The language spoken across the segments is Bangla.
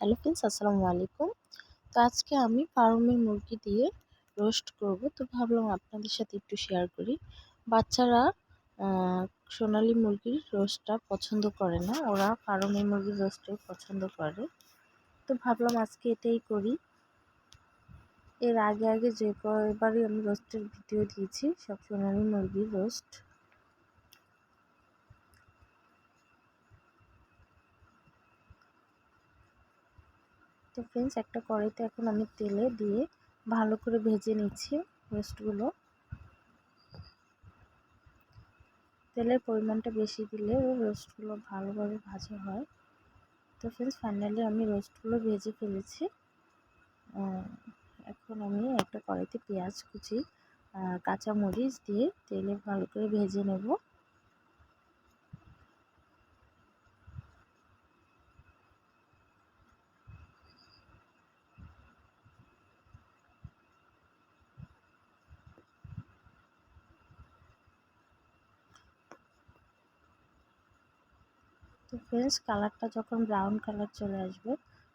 হ্যালো ফ্রেন্ডস আসসালামু আলাইকুম। তো আজকে আমি ফার্মের মুরগি দিয়ে রোস্ট করব। তো ভাবলাম আপনাদের সাথে একটু শেয়ার করি। বাচ্চারা সোনালি মুরগির রোস্টটা পছন্দ করে না। ওরা ফার্মের মুরগির রোস্টটাই পছন্দ করে। তো ভাবলাম আজকে এটাই করি। এর আগে আগে যে কয়বারই আমি রোস্টের ভিডিও দিয়েছি, সব সোনালি মুরগির রোস্ট তো ফ্রেন্ডস একটা কড়াইতে এখন আমি তেলে দিয়ে ভালো করে ভেজে নিচ্ছি রোস্টগুলো তেলের পরিমাণটা বেশি দিলে রোস্টগুলো ভালোভাবে ভাজা হয়। তো ফ্রেন্ডস ফাইনালি আমি রোস্টগুলো ভেজে ফেলেছি। এখন আমি একটা কড়াইতে পেঁয়াজ কুচি কাঁচামরিচ দিয়ে তেলে ভালো করে ভেজে নেব। তো ফ্রেন্ডস কালারটা যখন ব্রাউন কালার চলে আসবে,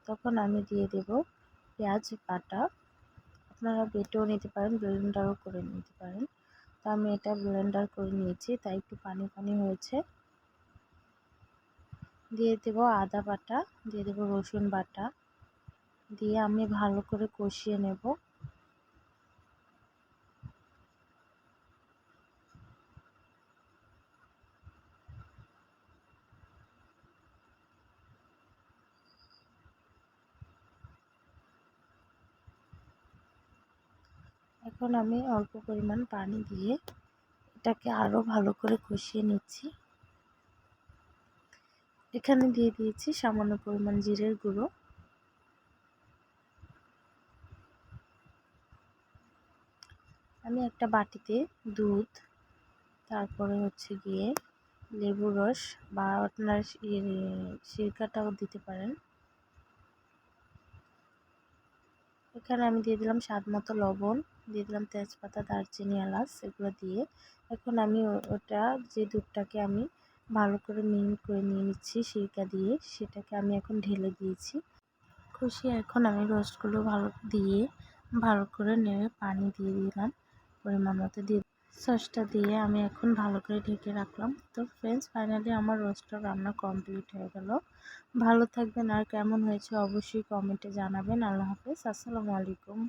তখন আমি দিয়ে দেব পেঁয়াজ বাটা। আপনারা বেটেও নিতে পারেন ব্লেন্ডারও করে নিতে পারেন। তো আমি এটা ব্লেন্ডার করে নিয়েছি, তাই একটু পানি পানি হয়েছে। দিয়ে দেব আদা বাটা, দিয়ে দেব রসুন বাটা। দিয়ে আমি ভালো করে কষিয়ে নেব। এখন আমি অল্প পরিমাণ পানি দিয়ে এটাকে আরও ভালো করে কষিয়ে নিচ্ছি। এখানে দিয়ে দিয়েছি সামান্য পরিমাণ জিরের গুঁড়ো। আমি একটা বাটিতে দুধ, তারপরে হচ্ছে গিয়ে লেবুর রস বা আপনার সিরকাটাও দিতে পারেন। এখানে আমি দিয়ে দিলাম স্বাদ মতো লবণ। দিয়ে দিলাম তেজপাতা, দারচিনি, এলাচ এগুলো দিয়ে। এখন আমি ওটা যে দুধটাকে আমি ভালো করে মিনিট করে নিয়ে নিচ্ছি সিরকা দিয়ে, সেটাকে আমি এখন ঢেলে দিয়েছি। খুশি, এখন আমি রোস্টগুলো ভালো দিয়ে, ভালো করে নেড়ে পানি দিয়ে দিলাম, পরিমাণ মতো দিয়ে সসটা দিয়ে আমি এখন ভালো করে ঢেকে রাখলাম। তো ফ্রেন্ডস ফাইনালি আমার রোস্টটা রান্না কমপ্লিট হয়ে গেল। ভালো থাকবেন আর কেমন হয়েছে অবশ্যই কমেন্টে জানাবেন। আল্লাহ হাফেজ, আসসালামু আলাইকুম।